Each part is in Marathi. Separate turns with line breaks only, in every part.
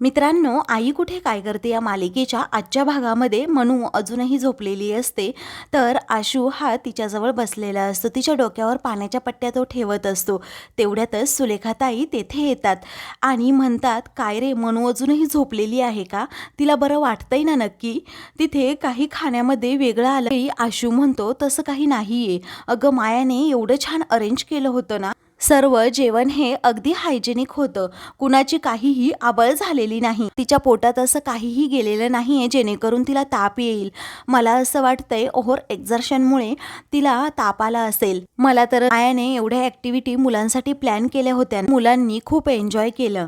मित्रांनो आई कुठे काय करते या मालिकेच्या आजच्या भागामध्ये मनू अजूनही झोपलेली असते. तर आशू हा तिच्याजवळ बसलेला असतो. तिच्या डोक्यावर पाण्याच्या पट्ट्या तो ठेवत असतो. तेवढ्यातच सुलेखाताई तेथे येतात आणि म्हणतात काय रे मनू अजूनही झोपलेली आहे का? तिला बरं वाटतंय ना नक्की? तिथे काही खाण्यामध्ये वेगळं आलं आशू म्हणतो तसं काही नाही आहे अगं मायाने एवढं छान अरेंज केलं होतं ना सर्व जेवण हे अगदी हायजेनिक होतं. कुणाची काहीही आबळ झालेली नाही. तिच्या पोटात असं काहीही गेलेलं नाही आहे जेणेकरून तिला ताप येईल. मला असं वाटतंय ओव्हर एक्झर्शनमुळे तिला ताप आला असेल. मला तर आयाने एवढ्या ॲक्टिव्हिटी मुलांसाठी प्लॅन केल्या होत्या. मुलांनी खूप एन्जॉय केलं.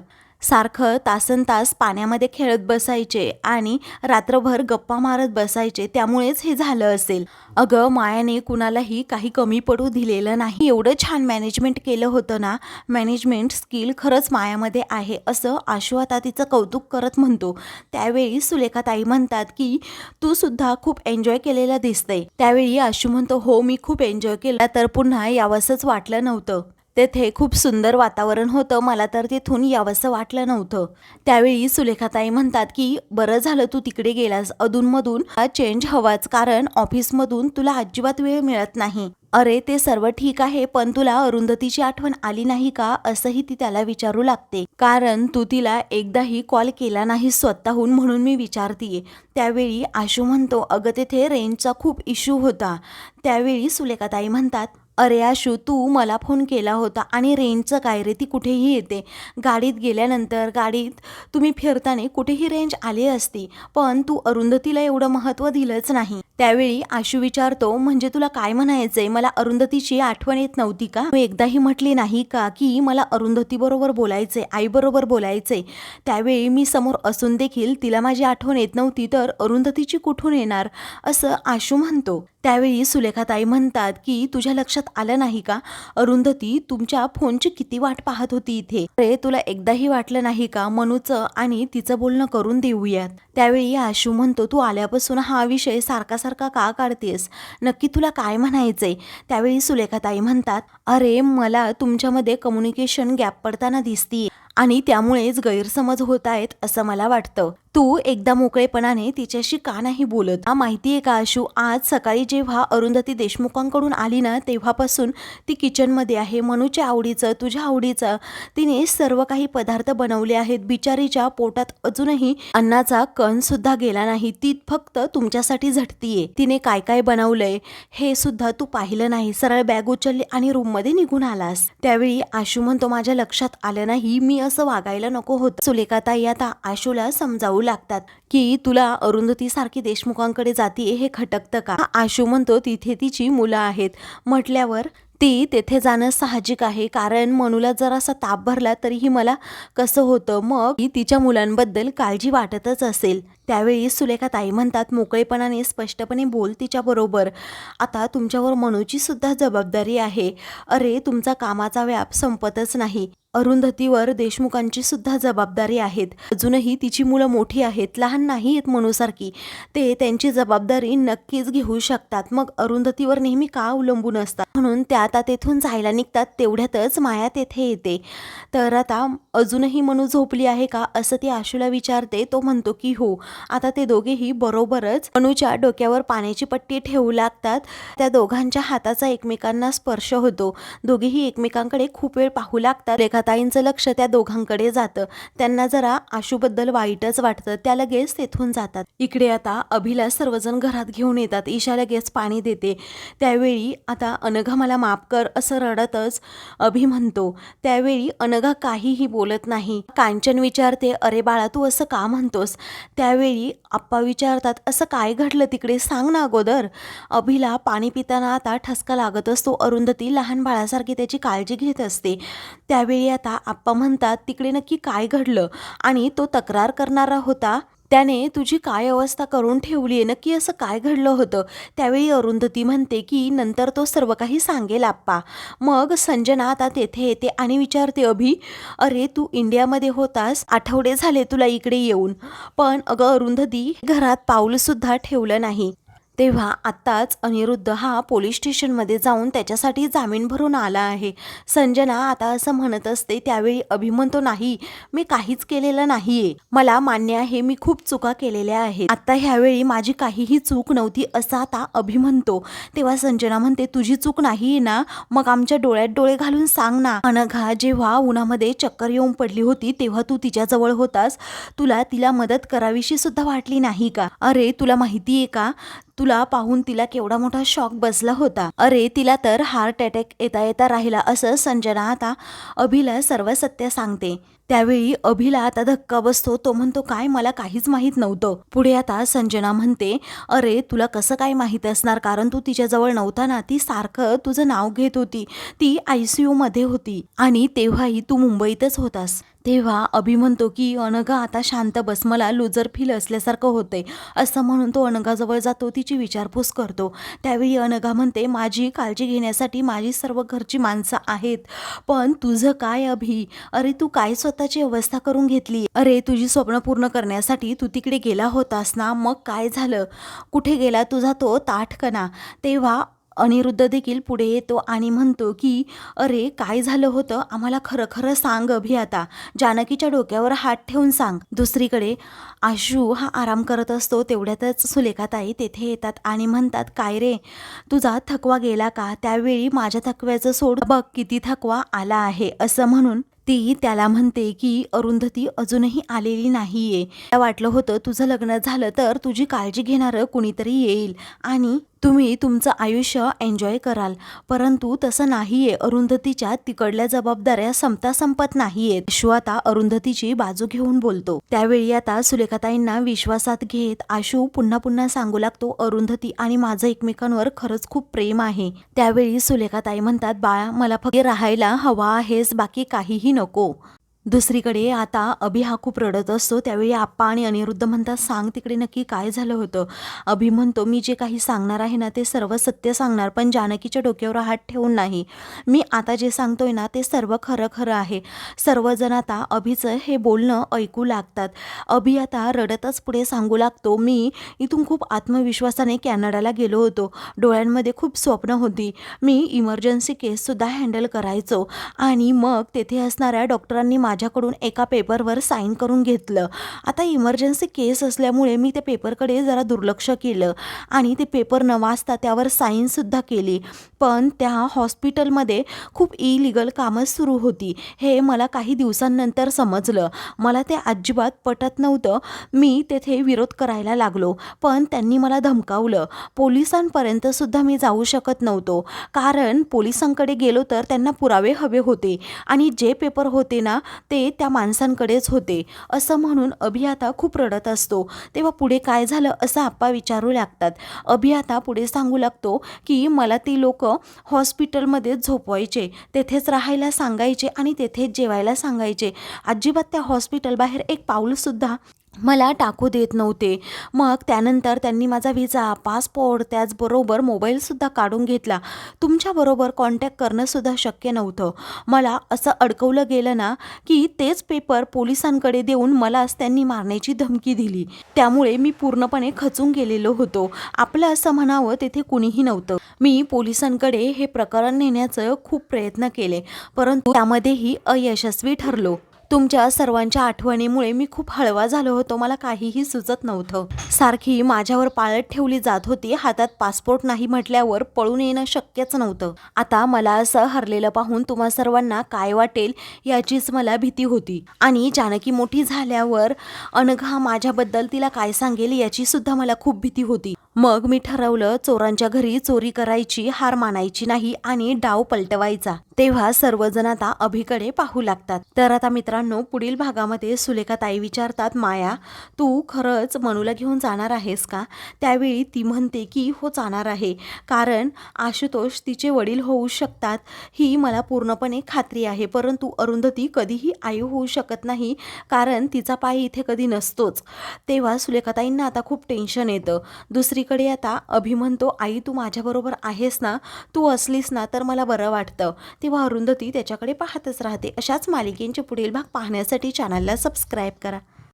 सारखं तासन तास पाण्यामध्ये खेळत बसायचे आणि रात्रभर गप्पा मारत बसायचे त्यामुळेच हे झालं असेल. अगं मायाने कुणालाही काही कमी पडू दिलेलं नाही. एवढं छान मॅनेजमेंट केलं होतं ना? मॅनेजमेंट स्किल खरंच मायामध्ये आहे असं आशू आता तिचं कौतुक करत म्हणतो. त्यावेळी सुलेखाताई म्हणतात की तू सुद्धा खूप एन्जॉय केलेलं दिसतंय. त्यावेळी आशू म्हणतो हो मी खूप एन्जॉय केला तर पुन्हा यावंसंच वाटलं नव्हतं. तेथे खूप सुंदर वातावरण होतं. मला तर तिथून यावंसं वाटलं नव्हतं. त्यावेळी सुलेखाताई म्हणतात की बरं झालं तू तिकडे गेलास. अधूनमधून चेंज हवाच कारण ऑफिसमधून तुला अजिबात वेळ मिळत नाही. अरे ते सर्व ठीक आहे पण तुला अरुंधतीची आठवण आली नाही का? असंही ती त्याला विचारू लागते. कारण तू तिला एकदाही कॉल केला नाही स्वतःहून म्हणून मी विचारतीये. त्यावेळी आशू म्हणतो अगं तेथे रेंजचा खूप इश्यू होता. त्यावेळी सुलेखाताई म्हणतात अरे आशू तू मला फोन केला होता आणि रेंजचं काय रे? ती कुठेही येते. गाडीत गेल्यानंतर गाडीत तुम्ही फिरताना कुठेही रेंज आली असती पण तू अरुंधतीला एवढं महत्त्व दिलंच नाही. त्यावेळी आशू विचारतो म्हणजे तुला काय म्हणायचंय? मला अरुंधतीची आठवण येत नव्हती का? तू एकदाही म्हटली नाही का की मला अरुंधतीबरोबर बोलायचंय आईबरोबर बोलायचंय? त्यावेळी मी समोर असून देखील तिला माझी आठवण येत नव्हती तर अरुंधतीची कुठून येणार? असं आशू म्हणतो. त्यावेळी सुलेखाताई म्हणतात की तुझ्या लक्षात आलं नाही का? अरुंधती तुमच्या फोनची किती वाट पाहत होती इथे? अरे तुला एकदाही वाटलं नाही का? मनूचं आणि तिचं बोलणं करून देऊयात. त्यावेळी आशू म्हणतो तू आल्यापासून हा विषय सारखा सारखा का काढतेस? नक्की तुला काय म्हणायचंय? त्यावेळी सुलेखाताई म्हणतात अरे मला तुमच्यामध्ये कम्युनिकेशन गॅप पडताना दिसतीये. आणि त्यामुळेच गैरसमज होत आहेत असं मला वाटतं. तू एकदा मोकळेपणाने तिच्याशी का नाही बोलत? माहितीये का आशू? आज सकाळी जेव्हा अरुंधती देशमुखांकडून आली ना तेव्हापासून ती किचनमध्ये आहे. मनूच्या आवडीचं तुझ्या आवडीचं. तिने सर्व काही पदार्थ बनवले आहेत. बिचारीच्या पोटात अजूनही अन्नाचा कण सुद्धा गेला नाही. ती फक्त तुमच्यासाठी झटतीये. तिने काय काय बनवलंय हे सुद्धा तू पाहिलं नाही. सरळ बॅग उचलली आणि रूममध्ये निघून आलास. त्यावेळी आशू म्हणतो माझ्या लक्षात आलं नाही. मी असं वागायला नको होतं. सुलेखाताई आता आशूला समजावू लागतात की तुला अरुंधती सारखी देशमुखांकडे जातीये हे खटकतं का? आशू म्हणतो तिथे तिची मुलं आहेत. म्हटल्यावर ती तेथे जाणं साहजिक आहे. कारण मनूला जरासा ताप भरला तरीही मला कसं होतं? मग तिच्या मुलांबद्दल काळजी वाटतच असेल. त्यावेळी सुलेखा ताई म्हणतात मोकळेपणाने स्पष्टपणे बोल तिच्याबरोबर आता तुमच्यावर मनूची सुद्धा जबाबदारी आहे. अरे तुमचा कामाचा व्याप संपतच नाही. अरुंधतीवर देशमुखांची सुद्धा जबाबदारी आहेत. अजूनही तिची मुलं मोठी आहेत लहान नाही आहेत मनूसारखी. ते त्यांची जबाबदारी नक्कीच घेऊ शकतात. मग अरुंधतीवर नेहमी का अवलंबून असतात? म्हणून त्या आता तेथून जायला निघतात तेवढ्यातच माया तेथे येते. तर आता अजूनही मनू झोपली आहे का? असं ती आशूला विचारते. तो म्हणतो की हो आता ते दोघेही बरोबरच मनूच्या डोक्यावर पाण्याची पट्टी ठेवू लागतात. त्या दोघांच्या हाताचा एकमेकांना स्पर्श होतो. दोघेही एकमेकांकडे खूप वेळ पाहू लागतात. रेखाताईंचं लक्ष त्या दोघांकडे जातं. त्यांना जरा आशूबद्दल वाईटच वाटतं. त्या लगेच तेथून जातात. इकडे आता अभिला सर्वजण घरात घेऊन येतात. ईशा लगेच पाणी देते. त्यावेळी आता अनघा मला माफ कर असं रडतच अभि म्हणतो. त्यावेळी अनघा काहीही बोलत नाही. कांचन विचारते अरे बाळा तू असं का म्हणतोस? त्यावेळी आप्पा विचारतात असं काय घडलं तिकडे? सांग ना अगोदर. अभिला पाणी पिताना आता ठसका लागत असतो. अरुंधती लहान बाळासारखी त्याची काळजी घेत असते. त्यावेळी आता आप्पा म्हणतात तिकडे नक्की काय घडलं? आणि तो तक्रार करणारा होता त्याने तुझी काय अवस्था करून ठेवली आहे नक्की असं काय घडलं होतं? त्यावेळी अरुंधती म्हणते की नंतर तो सर्व काही सांगेल आप्पा. मग संजना आता तेथे येते आणि विचारते अभि अरे तू इंडियामध्ये होतास आठवडे झाले तुला इकडे येऊन. पण अगं अरुंधती घरात पाऊलसुद्धा ठेवलं नाही. तेव्हा आत्ताच अनिरुद्ध हा पोलीस स्टेशनमध्ये जाऊन त्याच्यासाठी जामीन भरून आला आहे. संजना आता असं म्हणत असते त्यावेळी अभि नाही. मी काहीच केलेलं नाहीये. मला मान्य आहे मी खूप चुका केलेल्या आहेत. आता ह्यावेळी माझी काहीही चूक नव्हती असं आता अभि म्हणतो तेव्हा संजना म्हणते तुझी चूक नाहीये ना? मग आमच्या डोळ्यात डोळे घालून सांग ना. अनघा जेव्हा उन्हामध्ये चक्कर येऊन पडली होती तेव्हा तू तिच्याजवळ होतास. तुला तिला मदत करावीशी सुद्धा वाटली नाही का? अरे तुला माहिती आहे का? तुला पाहून तिला केवढा मोठा शॉक बसला होता. अरे तिला तर हार्ट अटॅक येता येता राहिला असं संजना आता अभिला सर्व सत्य सांगते. त्यावेळी अभिला आता धक्का बसतो. तो म्हणतो काय मला काहीच माहीत नव्हतं. पुढे आता संजना म्हणते अरे तुला कसं काय माहीत असणार? कारण तू तिच्याजवळ नव्हता ना. ती सारखं तुझं नाव घेत होती. ती आय सी यूमध्ये होती. आणि तेव्हाही तू मुंबईतच होतास. तेव्हा अभि म्हणतो की अनघा आता शांत बस. मला लुजर फील असल्यासारखं होतंय. असं म्हणून तो अनघाजवळ जातो तिची विचारपूस करतो. त्यावेळी अनघा म्हणते माझी काळजी घेण्यासाठी माझी सर्व घरची माणसं आहेत. पण तुझं काय अभि? अरे तू काय स्वतः स्वतःची अवस्था करून घेतली. अरे तुझी स्वप्न पूर्ण करण्यासाठी तू तिकडे गेला होतास ना? मग काय झालं? कुठे गेला तुझा तो ताठकणा? तेव्हा अनिरुद्ध देखील पुढे येतो आणि म्हणतो की अरे काय झालं होतं? आम्हाला खरं खरं सांग अभि आता. जानकीच्या डोक्यावर हात ठेवून सांग. दुसरीकडे आशू हा आराम करत असतो. तेवढ्यातच सुलेखाताई तेथे येतात आणि म्हणतात काय रे? तुझा थकवा गेला का? त्यावेळी माझ्या थकव्याचं सोड बघ किती थकवा आला आहे. असं म्हणून ती त्याला म्हणते की अरुंधती अजूनही आलेली नाहीये. मला वाटलं होतं तुझं लग्न झालं तर तुझी काळजी घेणारं कुणीतरी येईल आणि तुम्ही तुमचं आयुष्य एन्जॉय कराल. परंतु तसं नाहीये. अरुंधतीच्या तिकडल्या जबाबदाऱ्या संपता संपत नाहीयेत. आशू आता अरुंधतीची बाजू घेऊन बोलतो. त्यावेळी आता सुलेखाताईंना विश्वासात घेत आशू पुन्हा पुन्हा सांगू लागतो अरुंधती आणि माझं एकमेकांवर खरंच खूप प्रेम आहे. त्यावेळी सुलेखाताई म्हणतात बाळा मला फक्त राहायला हवा आहेस बाकी काहीही नको. दुसरीकडे आता अभि हा खूप रडत असतो त्यावेळी आप्पा आणि अनिरुद्ध म्हणतात सांग तिकडे नक्की काय झालं होतं? अभि म्हणतो मी जे काही सांगणार आहे ना ते सर्व सत्य सांगणार पण जानकीच्या डोक्यावर हात ठेवून नाही. मी आता जे सांगतोय ना ते सर्व खरं खरं आहे. सर्वजण आता अभिचं हे बोलणं ऐकू लागतात. अभि आता रडतच पुढे सांगू लागतो मी इथून खूप आत्मविश्वासाने कॅनडाला गेलो होतो. डोळ्यांमध्ये खूप स्वप्न होती. मी इमर्जन्सी केससुद्धा हँडल करायचो आणि मग तेथे असणाऱ्या डॉक्टरांनी माझ्याकडून एका पेपरवर साईन करून घेतलं. आता इमर्जन्सी केस असल्यामुळे मी त्या पेपरकडे जरा दुर्लक्ष केलं आणि ते पेपर न वाचता त्यावर साईनसुद्धा केली. पण त्या हॉस्पिटलमध्ये खूप इलिगल कामं सुरू होती. हे मला काही दिवसांनंतर समजलं. मला ते अजिबात पटत नव्हतं. मी तेथे विरोध करायला लागलो. पण त्यांनी मला धमकावलं. पोलिसांपर्यंत सुद्धा मी जाऊ शकत नव्हतो. कारण पोलिसांकडे गेलो तर त्यांना पुरावे हवे होते. आणि जे पेपर होते ना ते त्या माणसांकडेच होते. असं म्हणून अभियाता खूप रडत असतो. तेव्हा पुढे काय झालं असं आप्पा विचारू लागतात. अभियाता पुढे सांगू लागतो की मला ती लोक हॉस्पिटलमध्येच झोपवायचे तेथेच राहायला सांगायचे आणि तेथेच जेवायला सांगायचे. अजिबात त्या हॉस्पिटलबाहेर एक पाऊलसुद्धा मला टाकू देत नव्हते. मग त्यानंतर त्यांनी माझा व्हिसा पासपोर्ट त्याचबरोबर मोबाईलसुद्धा काढून घेतला. तुमच्याबरोबर कॉन्टॅक्ट करणंसुद्धा शक्य नव्हतं. मला असं अडकवलं गेलं ना की तेच पेपर पोलिसांकडे देऊन मलाच त्यांनी मारण्याची धमकी दिली. त्यामुळे मी पूर्णपणे खचून गेलेलो होतो. आपलं असं म्हणावं तेथे कुणीही नव्हतं. मी पोलिसांकडे हे प्रकरण नेण्याचं खूप प्रयत्न केले परंतु त्यामध्येही अयशस्वी ठरलो. तुमच्या सर्वांच्या आठवणीमुळे मी खूप हळवा झालो होतो. मला काहीही सुचत नव्हतं. सारखी माझ्यावर पाळत ठेवली जात होती. हातात पासपोर्ट नाही म्हटल्यावर पळून येणं शक्यच नव्हतं. आता मला असं हरलेलं पाहून तुम्हा सर्वांना काय वाटेल याचीच मला भीती होती. आणि जानकी मोठी झाल्यावर अनघा माझ्याबद्दल तिला काय सांगेल याची सुद्धा मला खूप भीती होती. मग मी ठरवलं चोरांच्या घरी चोरी करायची हार मानायची नाही आणि डाव पलटवायचा. तेव्हा सर्वजण आता अभिकडे पाहू लागतात. तर आता मित्रांनो पुढील भागामध्ये सुलेखा ताई विचारतात माया तू खरंच मनूला घेऊन जाणार आहेस का? त्यावेळी ती म्हणते की हो जाणार आहे. कारण आशुतोष तिचे वडील होऊ शकतात ही मला पूर्णपणे खात्री आहे. परंतु अरुंधती कधीही आई होऊ शकत नाही कारण तिचा पाय इथे कधी नसतोच. तेव्हा सुलेखाताईंना आता खूप टेन्शन येतं. दुसरीकडे आता अभि म्हणतो आई तू माझ्याबरोबर आहेस ना? तू असलीस ना तर मला बरं वाटतं. तेव्हा अरुंधती त्याच्याकडे पाहतच राहते. अशाच मालिकेंचे पुढील भाग पाहण्यासाठी चॅनलला सबस्क्राईब करा.